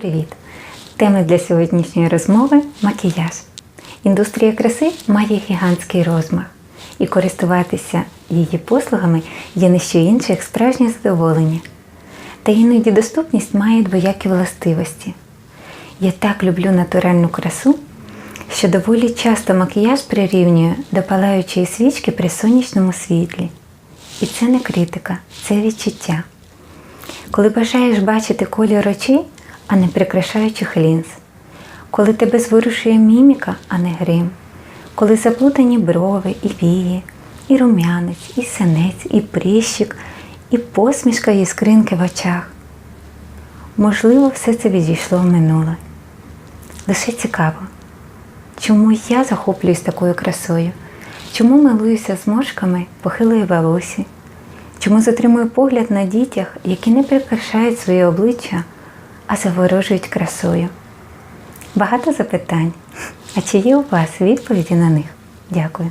Привіт! Тема для сьогоднішньої розмови макіяж. Індустрія краси має гігантський розмах, і користуватися її послугами є не що інше, як справжнє задоволення. Та іноді доступність має двоякі властивості. Я так люблю натуральну красу, що доволі часто макіяж прирівнюю до палаючої свічки при сонячному світлі. І це не критика, це відчуття. Коли бажаєш бачити колір очей, а не прикрашаючих лінз, коли тебе зворушує міміка, а не грим, коли заплутані брови і вії, і рум'янець, і синець, і прищик, і посмішка і скринки в очах. Можливо, все це відійшло в минуле. Лише цікаво, чому я захоплююсь такою красою, чому милуюся зморшками похилої бабусі, чому затримую погляд на дітях, які не прикрашають своє обличчя, а заворожують красою. Багато запитань. А чи є у вас відповіді на них? Дякую.